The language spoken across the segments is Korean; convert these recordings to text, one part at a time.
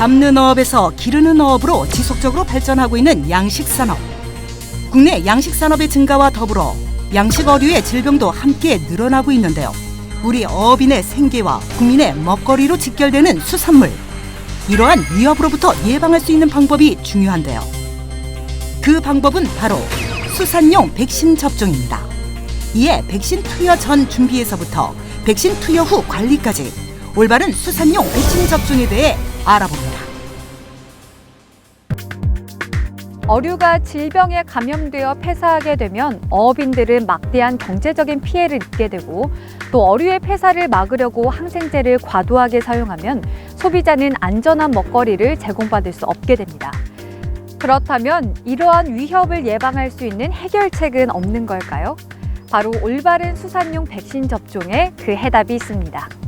잡는 어업에서 기르는 어업으로 지속적으로 발전하고 있는 양식 산업. 국내 양식 산업의 증가와 더불어 양식 어류의 질병도 함께 늘어나고 있는데요. 우리 어업인의 생계와 국민의 먹거리로 직결되는 수산물. 이러한 위협으로부터 예방할 수 있는 방법이 중요한데요. 그 방법은 바로 수산용 백신 접종입니다. 이에 백신 투여 전 준비에서부터 백신 투여 후 관리까지 올바른 수산용 백신 접종에 대해 알아봅니다. 어류가 질병에 감염되어 폐사하게 되면 어업인들은 막대한 경제적인 피해를 입게 되고 또 어류의 폐사를 막으려고 항생제를 과도하게 사용하면 소비자는 안전한 먹거리를 제공받을 수 없게 됩니다. 그렇다면 이러한 위협을 예방할 수 있는 해결책은 없는 걸까요? 바로 올바른 수산용 백신 접종에 그 해답이 있습니다.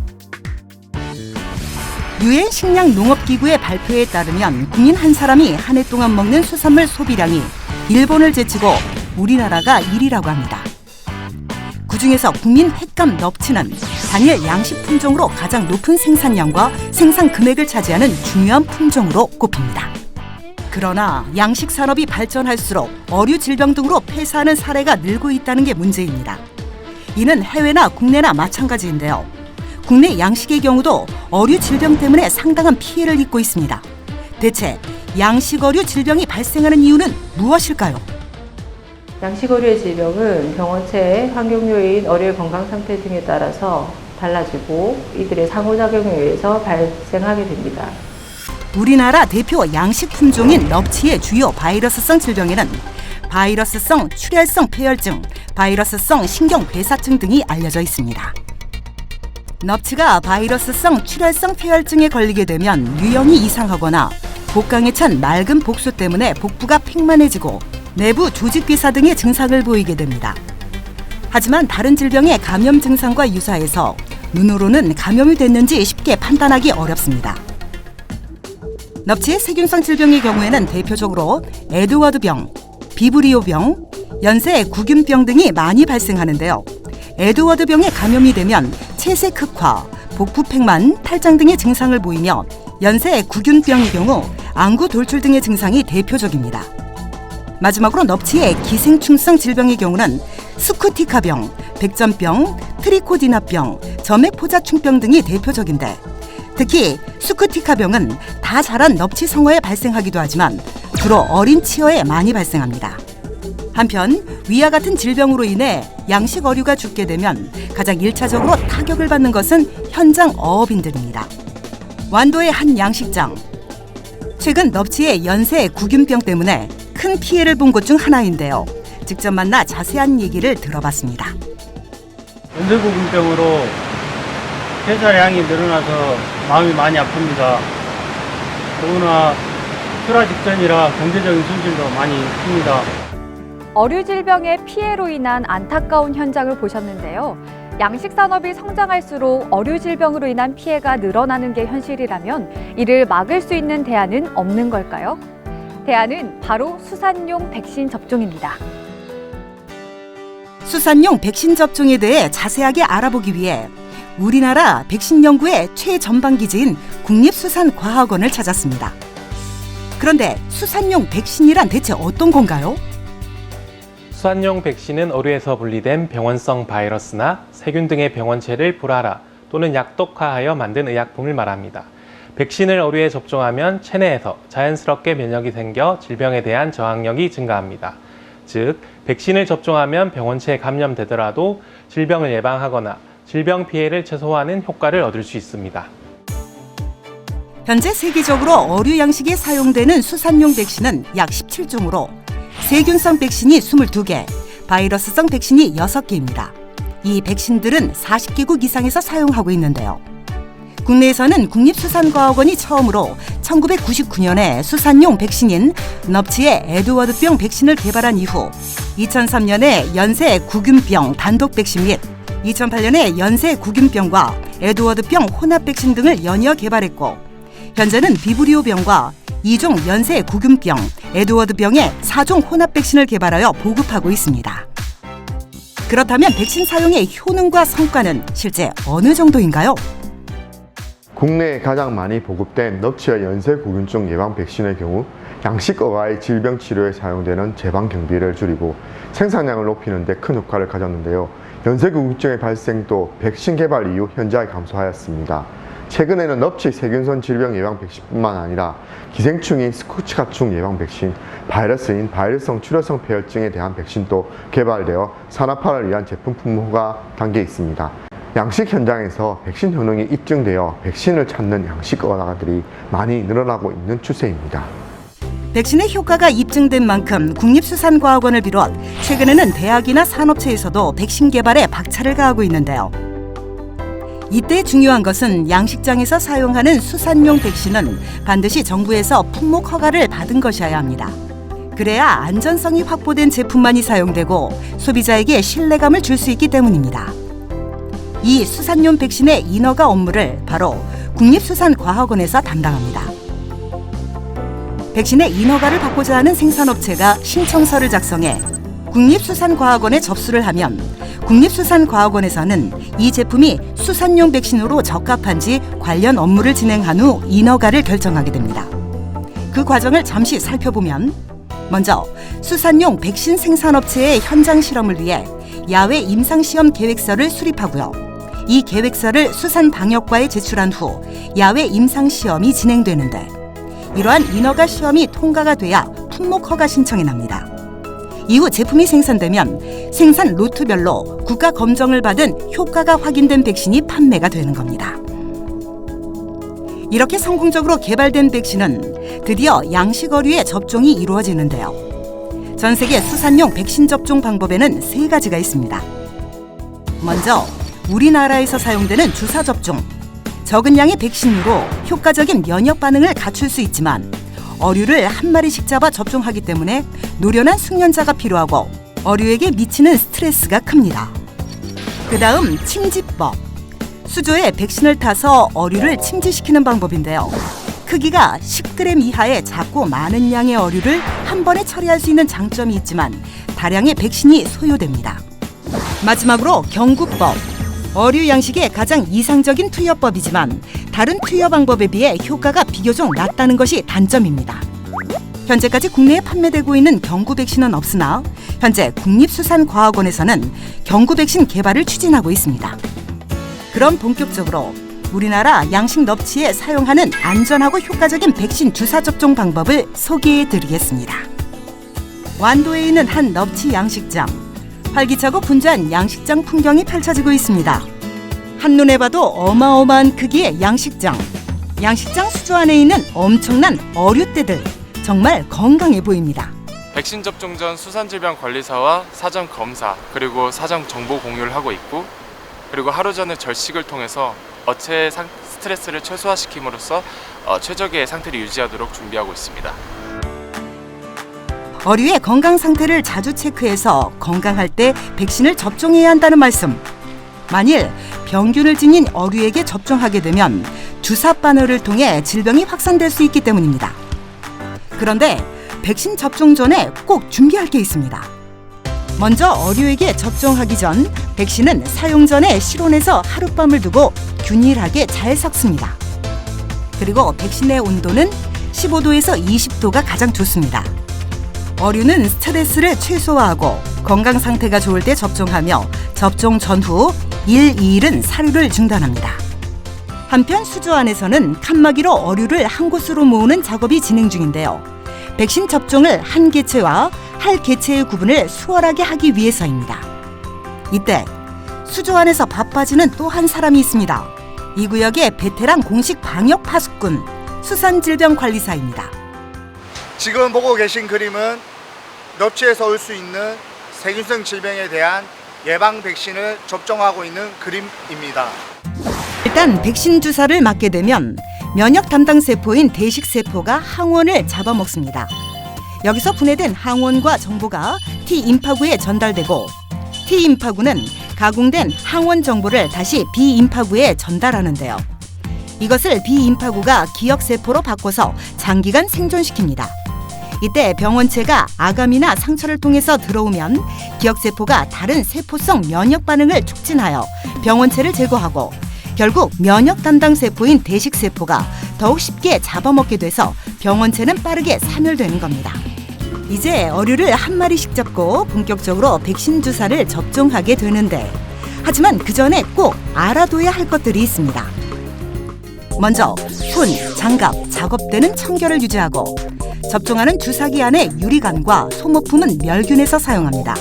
유엔 식량 농업기구의 발표에 따르면 국민 한 사람이 한 해 동안 먹는 수산물 소비량이 일본을 제치고 우리나라가 1위라고 합니다. 그중에서 국민 횟감 넙치는 단일 양식 품종으로 가장 높은 생산량과 생산 금액을 차지하는 중요한 품종으로 꼽힙니다. 그러나 양식 산업이 발전할수록 어류 질병 등으로 폐사하는 사례가 늘고 있다는 게 문제입니다. 이는 해외나 국내나 마찬가지인데요. 국내 양식의 경우도 어류 질병 때문에 상당한 피해를 입고 있습니다. 대체 양식 어류 질병이 발생하는 이유는 무엇일까요? 양식어류의 질병은 병원체의 환경 요인, 어류의 건강 상태 등에 따라서 달라지고 이들의 상호작용에 의해서 발생하게 됩니다. 우리나라 대표 양식 품종인 넙치의 주요 바이러스성 질병에는 바이러스성 출혈성 폐혈증, 바이러스성 신경괴사증 등이 알려져 있습니다. 넙치가 바이러스성 출혈성 폐혈증에 걸리게 되면 유형이 이상하거나 복강에 찬 맑은 복수 때문에 복부가 팽만해지고 내부 조직괴사 등의 증상을 보이게 됩니다. 하지만 다른 질병의 감염 증상과 유사해서 눈으로는 감염이 됐는지 쉽게 판단하기 어렵습니다. 넙치의 세균성 질병의 경우에는 대표적으로 에드워드병, 비브리오병, 연쇄 구균병 등이 많이 발생하는데요. 에드워드병에 감염이 되면 체색 흑화, 복부 팽만, 탈장 등의 증상을 보이며 연쇄 구균병의 경우 안구 돌출 등의 증상이 대표적입니다. 마지막으로 넙치의 기생충성 질병의 경우는 스쿠티카병, 백전병, 트리코디나병, 점액포자충병 등이 대표적인데 특히 스쿠티카병은 다 자란 넙치 성어에 발생하기도 하지만 주로 어린 치어에 많이 발생합니다. 한편 위와 같은 질병으로 인해 양식 어류가 죽게 되면 가장 일차적으로 타격을 받는 것은 현장 어업인들입니다. 완도의 한 양식장. 최근 넙치의 연쇄 구균병 때문에 큰 피해를 본 곳 중 하나인데요. 직접 만나 자세한 얘기를 들어봤습니다. 연쇄 구균병으로 폐사량이 늘어나서 마음이 많이 아픕니다. 더구나 출하 직전이라 경제적인 손실도 많이 큽니다. 어류 질병의 피해로 인한 안타까운 현장을 보셨는데요. 양식 산업이 성장할수록 어류 질병으로 인한 피해가 늘어나는 게 현실이라면 이를 막을 수 있는 대안은 없는 걸까요? 대안은 바로 수산용 백신 접종입니다. 수산용 백신 접종에 대해 자세하게 알아보기 위해 우리나라 백신 연구의 최전방 기지인 국립수산과학원을 찾았습니다. 그런데 수산용 백신이란 대체 어떤 건가요? 수환용 백신은 어류에서 분리된 병원성 바이러스나 세균 등의 병원체를 불활화 또는 약독화하여 만든 의약품을 말합니다. 백신을 어류에 접종하면 체내에서 자연스럽게 면역이 생겨 질병에 대한 저항력이 증가합니다. 즉, 백신을 접종하면 병원체에 감염되더라도 질병을 예방하거나 질병 피해를 최소화하는 효과를 얻을 수 있습니다. 현재 세계적으로 어류 양식에 사용되는 수산용 백신은 약 17종으로 세균성 백신이 22개, 바이러스성 백신이 6개입니다. 이 백신들은 40개국 이상에서 사용하고 있는데요. 국내에서는 국립수산과학원이 처음으로 1999년에 수산용 백신인 넙치의 에드워드병 백신을 개발한 이후 2003년에 연쇄 구균병 단독 백신 및 2008년에 연쇄 구균병과 에드워드병 혼합 백신 등을 연이어 개발했고 현재는 비브리오병과 2종 연쇄 구균병, 에드워드 병의 4종 혼합 백신을 개발하여 보급하고 있습니다. 그렇다면 백신 사용의 효능과 성과는 실제 어느 정도인가요? 국내에 가장 많이 보급된 넙치와 연쇄구균증 예방 백신의 경우 양식 어가의 질병 치료에 사용되는 제방 경비를 줄이고 생산량을 높이는 데 큰 효과를 가졌는데요. 연쇄구균증의 발생도 백신 개발 이후 현저하게 감소하였습니다. 최근에는 넙치 세균성 질병 예방 백신뿐만 아니라 기생충인 스코치가충 예방 백신, 바이러스인 바이러스성 출혈성 폐혈증에 대한 백신도 개발되어 산업화를 위한 제품 품목화 단계에 있습니다. 양식 현장에서 백신 효능이 입증되어 백신을 찾는 양식 어가들이 많이 늘어나고 있는 추세입니다. 백신의 효과가 입증된 만큼 국립수산과학원을 비롯 최근에는 대학이나 산업체에서도 백신 개발에 박차를 가하고 있는데요. 이때 중요한 것은 양식장에서 사용하는 수산용 백신은 반드시 정부에서 품목 허가를 받은 것이어야 합니다. 그래야 안전성이 확보된 제품만이 사용되고 소비자에게 신뢰감을 줄 수 있기 때문입니다. 이 수산용 백신의 인허가 업무를 바로 국립수산과학원에서 담당합니다. 백신의 인허가를 받고자 하는 생산업체가 신청서를 작성해 국립수산과학원에 접수를 하면 국립수산과학원에서는 이 제품이 수산용 백신으로 적합한지 관련 업무를 진행한 후 인허가를 결정하게 됩니다. 그 과정을 잠시 살펴보면 먼저 수산용 백신 생산업체의 현장 실험을 위해 야외 임상시험 계획서를 수립하고요. 이 계획서를 수산방역과에 제출한 후 야외 임상시험이 진행되는데 이러한 인허가 시험이 통과가 돼야 품목 허가 신청이 납니다. 이후 제품이 생산되면 생산 루트별로 국가 검정을 받은 효과가 확인된 백신이 판매가 되는 겁니다. 이렇게 성공적으로 개발된 백신은 드디어 양식 어류에 접종이 이루어지는데요. 전 세계 수산용 백신 접종 방법에는 세 가지가 있습니다. 먼저 우리나라에서 사용되는 주사 접종. 적은 양의 백신으로 효과적인 면역 반응을 갖출 수 있지만 어류를 한 마리씩 잡아 접종하기 때문에 노련한 숙련자가 필요하고 어류에게 미치는 스트레스가 큽니다. 그 다음 침지법. 수조에 백신을 타서 어류를 침지시키는 방법인데요. 크기가 10g 이하의 작고 많은 양의 어류를 한 번에 처리할 수 있는 장점이 있지만 다량의 백신이 소요됩니다. 마지막으로 경구법. 어류 양식의 가장 이상적인 투여법이지만 다른 투여 방법에 비해 효과가 비교적 낮다는 것이 단점입니다. 현재까지 국내에 판매되고 있는 경구 백신은 없으나 현재 국립수산과학원에서는 경구 백신 개발을 추진하고 있습니다. 그럼 본격적으로 우리나라 양식 넙치에 사용하는 안전하고 효과적인 백신 주사 접종 방법을 소개해 드리겠습니다. 완도에 있는 한 넙치 양식장. 활기차고 분주한 양식장 풍경이 펼쳐지고 있습니다. 한눈에 봐도 어마어마한 크기의 양식장. 양식장 수조 안에 있는 엄청난 어류떼들. 정말 건강해 보입니다. 백신 접종 전 수산질병관리사와 사전 검사 그리고 사전 정보 공유를 하고 있고 그리고 하루 전에 절식을 통해서 어체의 상- 스트레스를 최소화시킴으로써 어, 최적의 상태를 유지하도록 준비하고 있습니다. 어류의 건강 상태를 자주 체크해서 건강할 때 백신을 접종해야 한다는 말씀. 만일 병균을 지닌 어류에게 접종하게 되면 주사 바늘을 통해 질병이 확산될 수 있기 때문입니다. 그런데 백신 접종 전에 꼭 준비할 게 있습니다. 먼저 어류에게 접종하기 전 백신은 사용 전에 실온에서 하룻밤을 두고 균일하게 잘 섞습니다. 그리고 백신의 온도는 15도에서 20도가 가장 좋습니다. 어류는 스트레스를 최소화하고 건강 상태가 좋을 때 접종하며 접종 전후 1, 2일은 사료를 중단합니다. 한편 수조 안에서는 칸막이로 어류를 한 곳으로 모으는 작업이 진행 중인데요. 백신 접종을 한 개체와 할 개체의 구분을 수월하게 하기 위해서입니다. 이때 수조 안에서 바빠지는 또 한 사람이 있습니다. 이 구역의 베테랑 공식 방역 파수꾼 수산질병관리사입니다. 지금 보고 계신 그림은 넙치에서 올 수 있는 세균성 질병에 대한 예방 백신을 접종하고 있는 그림입니다. 일단 백신 주사를 맞게 되면 면역 담당 세포인 대식 세포가 항원을 잡아먹습니다. 여기서 분해된 항원과 정보가 T 임파구에 전달되고 T 임파구는 가공된 항원 정보를 다시 B 임파구에 전달하는데요. 이것을 B 임파구가 기억 세포로 바꿔서 장기간 생존시킵니다. 이때 병원체가 아감이나 상처를 통해서 들어오면 기억 세포가 다른 세포성 면역 반응을 촉진하여 병원체를 제거하고 결국 면역 담당 세포인 대식 세포가 더욱 쉽게 잡아먹게 돼서 병원체는 빠르게 사멸되는 겁니다. 이제 어류를 한 마리씩 잡고 본격적으로 백신 주사를 접종하게 되는데 하지만 그 전에 꼭 알아둬야 할 것들이 있습니다. 먼저 손, 장갑, 작업대는 청결을 유지하고 접종하는 주사기 안에 유리관과 소모품은 멸균해서 사용합니다.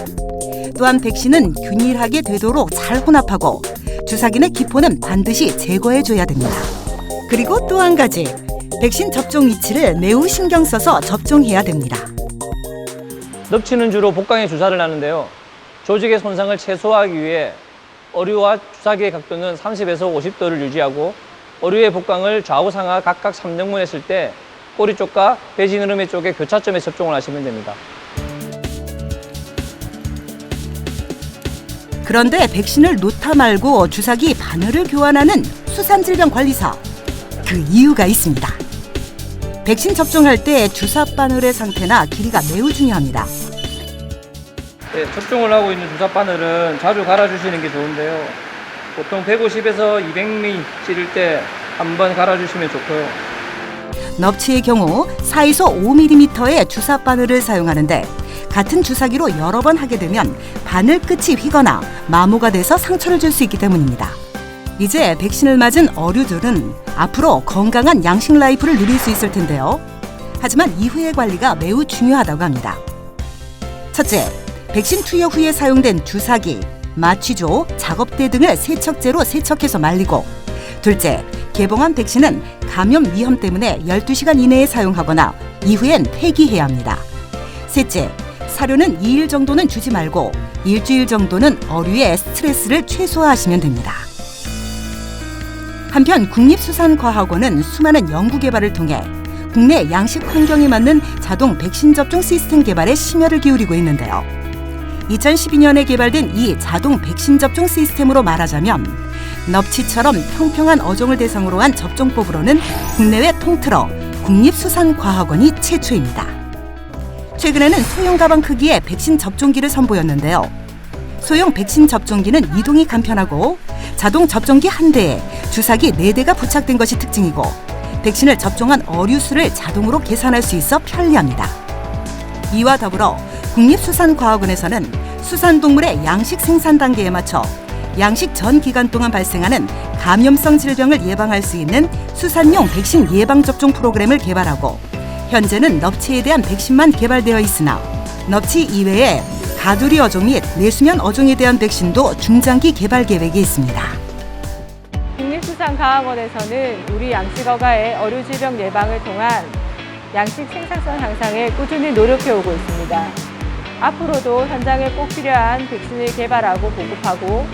또한 백신은 균일하게 되도록 잘 혼합하고 주사기 내 기포는 반드시 제거해줘야 됩니다. 그리고 또 한 가지, 백신 접종 위치를 매우 신경 써서 접종해야 됩니다. 넙치는 주로 복강에 주사를 하는데요. 조직의 손상을 최소화하기 위해 어류와 주사기의 각도는 30에서 50도를 유지하고 어류의 복강을 좌우 상하 각각 3등분 했을 때 꼬리 쪽과 배지 느름의 쪽에 교차점에 접종을 하시면 됩니다. 그런데 백신을 놓다 말고 주사기 바늘을 교환하는 수산질병관리사 그 이유가 있습니다. 백신 접종할 때 주사 바늘의 상태나 길이가 매우 중요합니다. 네, 접종을 하고 있는 주사 바늘은 자주 갈아주시는 게 좋은데요. 보통 150에서 200mm 찌를 때 한 번 갈아주시면 좋고요. 넙치의 경우 4에서 5mm의 주사 바늘을 사용하는데 같은 주사기로 여러 번 하게 되면 바늘 끝이 휘거나 마모가 돼서 상처를 줄 수 있기 때문입니다. 이제 백신을 맞은 어류들은 앞으로 건강한 양식 라이프를 누릴 수 있을 텐데요. 하지만 이후의 관리가 매우 중요하다고 합니다. 첫째, 백신 투여 후에 사용된 주사기, 마취조, 작업대 등을 세척제로 세척해서 말리고 둘째, 개봉한 백신은 감염 위험 때문에 12시간 이내에 사용하거나 이후엔 폐기해야 합니다. 셋째, 사료는 2일 정도는 주지 말고 일주일 정도는 어류의 스트레스를 최소화하시면 됩니다. 한편 국립수산과학원은 수많은 연구 개발을 통해 국내 양식 환경에 맞는 자동 백신 접종 시스템 개발에 심혈을 기울이고 있는데요. 2012년에 개발된 이 자동 백신 접종 시스템으로 말하자면 넙치처럼 평평한 어종을 대상으로 한 접종법으로는 국내외 통틀어 국립수산과학원이 최초입니다. 최근에는 소형 가방 크기의 백신 접종기를 선보였는데요. 소형 백신 접종기는 이동이 간편하고 자동 접종기 한 대에 주사기 네 대가 부착된 것이 특징이고 백신을 접종한 어류 수를 자동으로 계산할 수 있어 편리합니다. 이와 더불어 국립수산과학원에서는 수산동물의 양식 생산 단계에 맞춰 양식 전 기간 동안 발생하는 감염성 질병을 예방할 수 있는 수산용 백신 예방 접종 프로그램을 개발하고 현재는 넙치에 대한 백신만 개발되어 있으나 넙치 이외에 가두리 어종 및 내수면 어종에 대한 백신도 중장기 개발 계획이 있습니다. 국립수산과학원에서는 우리 양식어가의 어류 질병 예방을 통한 양식 생산성 향상에 꾸준히 노력해 오고 있습니다. 앞으로도 현장에 꼭 필요한 백신을 개발하고 보급하고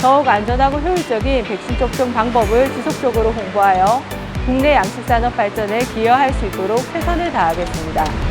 더욱 안전하고 효율적인 백신 접종 방법을 지속적으로 홍보하여 국내 양식산업 발전에 기여할 수 있도록 최선을 다하겠습니다.